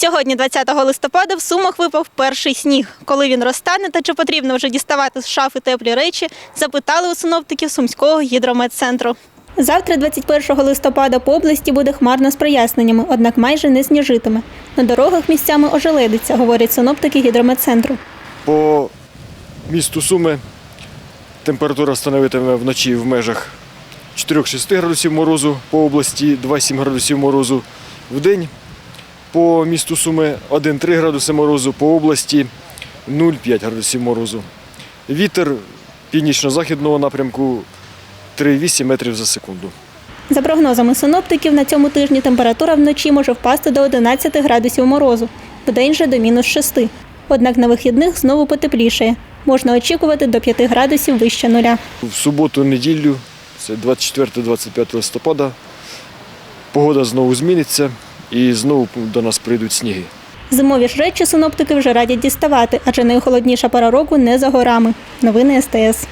Сьогодні, 20 листопада, в Сумах випав перший сніг. Коли він розтане та чи потрібно вже діставати з шафи теплі речі, запитали у синоптиків Сумського гідрометцентру. Завтра, 21 листопада, по області буде хмарно з проясненнями, однак майже не сніжитиме. На дорогах місцями ожеледиться, говорять синоптики гідрометцентру. По місту Суми температура становитиме вночі в межах 4-6 градусів морозу, по області 2-7 градусів морозу в день. По місту Суми 1-3 градуси морозу, по області 0,5 градусів морозу. Вітер північно-західного напрямку 3,8 метрів за секунду. За прогнозами синоптиків, на цьому тижні температура вночі може впасти до 11 градусів морозу, вдень же до мінус 6. Однак на вихідних знову потеплішає. Можна очікувати до 5 градусів вище нуля. В суботу, неділю, це 24-25 листопада, погода знову зміниться і знову до нас прийдуть сніги. Зимові ж речі синоптики вже радять діставати, адже найхолодніша пора року не за горами. Новини СТС.